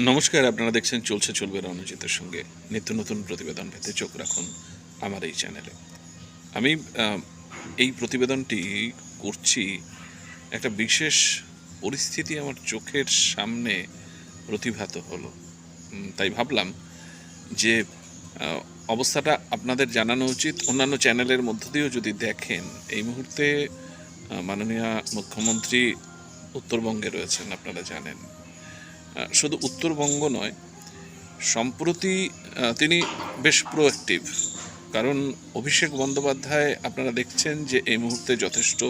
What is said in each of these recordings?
নমস্কার, আপনারা দেখছেন চলছে চলবে রণজিতের সঙ্গে নিত্য নতুন প্রতিবেদন পেতে চোখ রাখুন আমার এই চ্যানেলে। আমি এই প্রতিবেদনটি করছি একটা বিশেষ পরিস্থিতি আমার চোখের সামনে প্রতিভাত হলো। তাই ভাবলাম যে অবস্থাটা আপনাদের জানানো উচিত। অন্যান্য চ্যানেলের মধ্য দিয়েও যদি দেখেন, এই মুহূর্তে মাননীয় মুখ্যমন্ত্রী উত্তরবঙ্গে রয়েছেন, আপনারা জানেন। শুধু উত্তরবঙ্গ নয়, সম্প্রতি তিনি বেশ প্রোঅ্যাক্টিভ কারণ অভিষেক বন্দ্যোপাধ্যায় আপনারা দেখছেন যে এই মুহূর্তে যথেষ্ট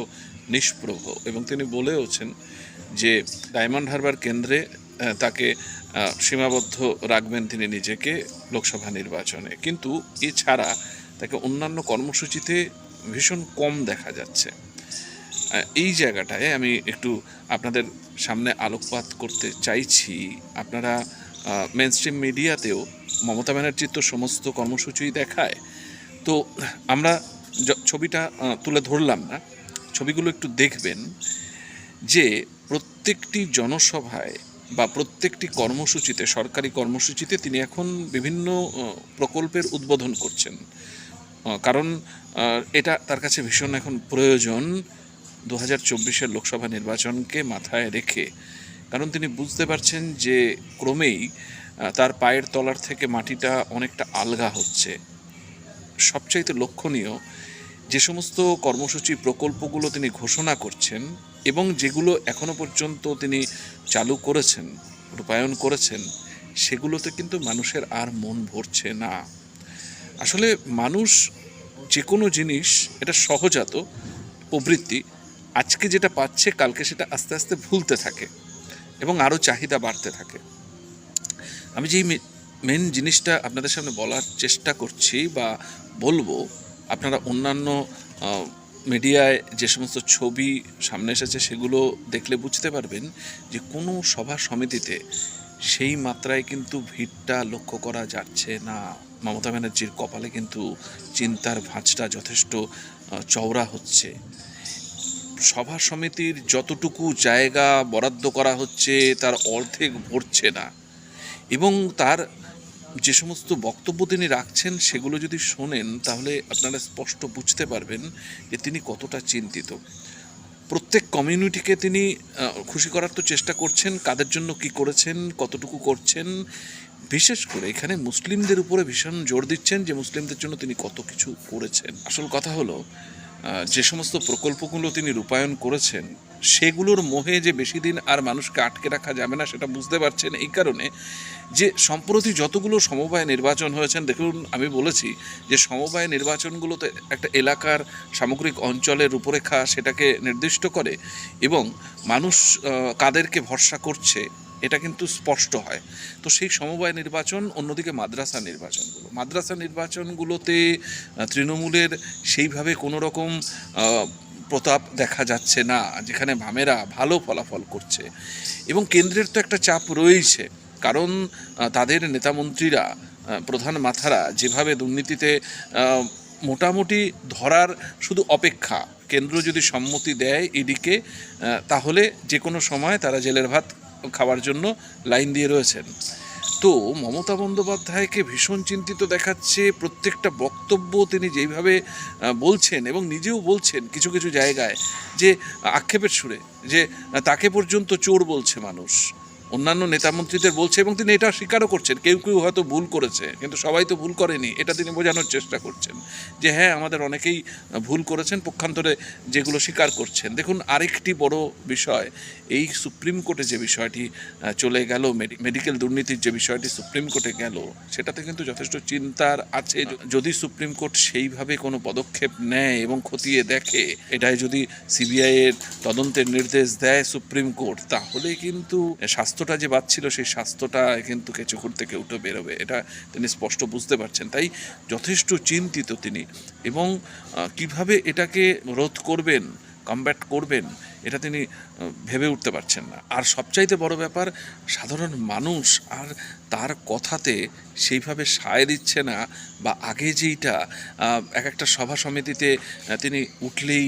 নিষ্প্রভ এবং তিনি বলেওছেন যে ডায়মন্ড হারবার কেন্দ্রে তাকে সীমাবদ্ধ রাখবেন তিনি নিজেকে লোকসভা নির্বাচনে। কিন্তু এছাড়া তাকে অন্যান্য কর্মসূচিতে ভীষণ কম দেখা যাচ্ছে। এই জায়গাটায় আমি একটু আপনাদের সামনে আলোকপাত করতে চাইছি, আপনারা মেন স্ট্রিম মিডিয়াতেও মমতা ব্যানার্জির তো সমস্ত কর্মসূচি দেখায়। তো আমরা ছবিটা তুলে ধরলাম না। ছবিগুলো একটু দেখবেন যে প্রত্যেকটি জনসভায় বা প্রত্যেকটি কর্মসূচিতে, সরকারি কর্মসূচিতে তিনি এখন বিভিন্ন প্রকল্পের উদ্বোধন করছেন। কারণ এটা তার কাছে ভীষণ এখন প্রয়োজন। দু হাজার চব্বিশের লোকসভা নির্বাচনকে মাথায় রেখে, কারণ তিনি বুঝতে পারছেন যে ক্রমেই তার পায়ের তলার থেকে মাটিটা অনেকটা আলগা হচ্ছে। সবচাইতে লক্ষণীয়, যে সমস্ত কর্মসূচি প্রকল্পগুলো তিনি ঘোষণা করছেন এবং যেগুলো এখনও পর্যন্ত তিনি চালু করেছেন, রূপায়ণ করেছেন, সেগুলোতে কিন্তু মানুষের আর মন ভরছে না। আসলে মানুষ যে কোনো জিনিস, এটা সহজাত প্রবৃত্তি আজকে যেটা পাচ্ছে, কালকে সেটা আস্তে আস্তে ভুলতে থাকে এবং আরও চাহিদা বাড়তে থাকে। আমি যেই মেন জিনিসটা আপনাদের সামনে বলার চেষ্টা করছি বা বলব, আপনারা অন্যান্য মিডিয়ায় যে সমস্ত ছবি সামনে এসেছে সেগুলো দেখলে বুঝতে পারবেন যে কোনো সভা সমিতিতে সেই মাত্রায় কিন্তু ভিড়টা লক্ষ্য করা যাচ্ছে না। মমতা ব্যানার্জির কপালে কিন্তু চিন্তার ভাঁজটা যথেষ্ট চওড়া হচ্ছে। সভা সমিতির যতটুকু জায়গা বরাদ্দ করা হচ্ছে, তার অর্ধেক ভরছে না। এবং তার যে সমস্ত বক্তব্য তিনি রাখছেন, সেগুলো যদি শোনেন, তাহলে আপনারা স্পষ্ট বুঝতে পারবেন যে তিনি কতটা চিন্তিত। প্রত্যেক কমিউনিটিকে তিনি খুশি করার তো চেষ্টা করছেন, কাদের জন্য কি করেছেন, কতটুকু করছেন। বিশেষ করে এখানে মুসলিমদের উপরে ভীষণ জোর দিচ্ছেন যে, মুসলিমদের জন্য তিনি কত কিছু করেছেন। আসল কথা হলো যে সমস্ত প্রকল্পগুলো তিনি রূপায়ণ করেছেন, সেগুলোর মোহে যে বেশি দিন আর মানুষকে আটকে রাখা যাবে না, সেটা বুঝতে পারছেন এই কারণে যে সম্প্রতি যতগুলো সমবায় নির্বাচন হয়েছেন, দেখুন আমি বলেছি যে সমবায় নির্বাচনগুলোতে একটা এলাকার সামগ্রিক অঞ্চলের রূপরেখা সেটাকে নির্দিষ্ট করে এবং মানুষ কাদেরকে ভরসা করছে। এটা কিন্তু স্পষ্ট হয়। তো সেই সমবায় নির্বাচন, অন্যদিকে মাদ্রাসা নির্বাচনগুলো। মাদ্রাসা নির্বাচনগুলোতে তৃণমূলের সেইভাবে কোনো রকম প্রতাপ দেখা যাচ্ছে না, যেখানে বামেরা ভালো ফলাফল করছে। এবং কেন্দ্রের তো একটা চাপ রয়েছে কারণ তাদের নেতামন্ত্রীরা প্রধান মাথারা যেভাবে দুর্নীতিতে মোটামুটি ধরার শুধু অপেক্ষা, কেন্দ্র যদি সম্মতি দেয় ইডিকে তাহলে যে কোনো সময় তারা জেলের ভাত খাওয়ার জন্য লাইন দিয়ে রয়েছেন। তো মমতা বন্দ্যোপাধ্যায়কে ভীষণ চিন্তিত দেখাচ্ছে প্রত্যেকটা বক্তব্য তিনি যেইভাবে বলছেন এবং নিজেও বলছেন কিছু কিছু জায়গায় যে আক্ষেপের সুরে, যে তাকে পর্যন্ত চোর বলছে মানুষ। অন্যান্য নেতামন্ত্রীদের বলছে এবং তিনি এটা স্বীকারও করছেন। কেউ কেউ হয়তো ভুল করেছে, কিন্তু সবাই তো ভুল করেনি। এটা তিনি বোঝানোর চেষ্টা করছেন যে হ্যাঁ আমাদের অনেকেই ভুল করেছেন, পক্ষান্তরে যেগুলো স্বীকার করছেন। দেখুন, আরেকটি বড় বিষয়, এই সুপ্রিম কোর্টে যে বিষয়টি চলে গেল মেডিকেল দুর্নীতির যে বিষয়টি সুপ্রিম কোর্টে গেল, সেটাতে কিন্তু যথেষ্ট চিন্তার আছে। যদি সুপ্রিম কোর্ট সেইভাবে কোনো পদক্ষেপ নেয় এবং খতিয়ে দেখে, এটাই যদি সিবিআইয়ের তদন্তের নির্দেশ দেয় সুপ্রিম কোর্ট, তাহলে কিন্তু স্বাস্থ্যটা যে বাচ্ছিল, সেই স্বাস্থ্যটা কিন্তু কেচুকুর থেকে উঠে বেরোবে, এটা তিনি স্পষ্ট বুঝতে পারছেন। তাই যথেষ্ট চিন্তিত তিনি এবং কীভাবে এটাকে রোধ করবেন কমব্যাট করবেন এটা তিনি ভেবে উঠতে পারছেন না। আর সবচাইতে বড় ব্যাপার, সাধারণ মানুষ আর তার কথাতে সেইভাবে সায় দিচ্ছে না বা আগে যেইটা এক একটা সভা সমিতিতে তিনি উঠলেই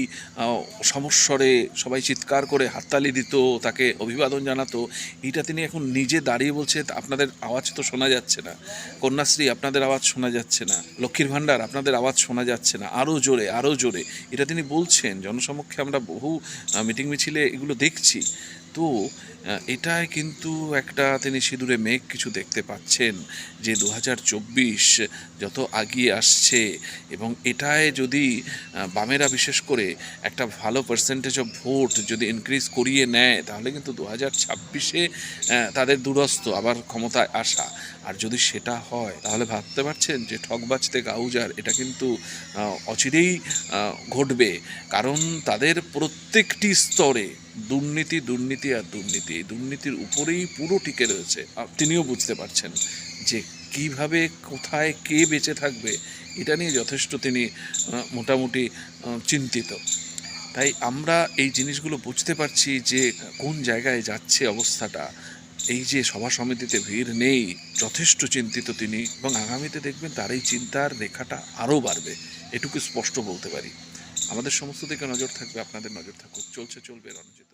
সমস্বরে সবাই চিৎকার করে হাততালি দিত, তাকে অভিবাদন জানাতো। এইটা তিনি এখন নিজে দাঁড়িয়ে বলছে আপনাদের আওয়াজ তো শোনা যাচ্ছে না। কন্যাশ্রী, আপনাদের আওয়াজ শোনা যাচ্ছে না। লক্ষ্মীর ভাণ্ডার, আপনাদের আওয়াজ শোনা যাচ্ছে না। আরও জোরে আরও জোরে। এটা তিনি বলছেন। জনসমক্ষে আমরা বহু মিটিং মিছিলে এগুলো দেখছি। তো এটাই কিন্তু একটা তিনি সিঁদুরে মেঘ কিছু দেখতে পাচ্ছেন যে দু হাজার চব্বিশ যত আগিয়ে আসছে এবং এটায় যদি বামেরা বিশেষ করে একটা ভালো পার্সেন্টেজ অফ ভোট যদি ইনক্রিজ করিয়ে নেয়, তাহলে কিন্তু দু হাজার ছাব্বিশে তাদের দূরস্থ আবার ক্ষমতায় আসা। আর যদি সেটা হয়, তাহলে ভাবতে পারছেন যে ঠকবাজতে গাউজার, এটা কিন্তু অচিরেই ঘটবে। কারণ তাদের প্রত্যেকটি স্তরে দুর্নীতি দুর্নীতি আর দুর্নীতি। এই দুর্নীতির উপরেই পুরো টিকে রয়েছে। তিনিও বুঝতে পারছেন যে কীভাবে, কোথায়, কে বেঁচে থাকবে, এটা নিয়ে যথেষ্ট তিনি মোটামুটি চিন্তিত। তাই আমরা এই জিনিসগুলো বুঝতে পারছি যে কোন জায়গায় যাচ্ছে অবস্থাটা। এই যে সভা সমিতিতে ভিড় নেই, যথেষ্ট চিন্তিত তিনি এবং আগামীতে দেখবেন তার এই চিন্তার রেখাটা আরও বাড়বে। এটুকু স্পষ্ট বলতে পারি। আমাদের সমস্ত দিকে নজর থাকবে আপনাদের নজর থাকুক। চলছে চলবে রণজিৎ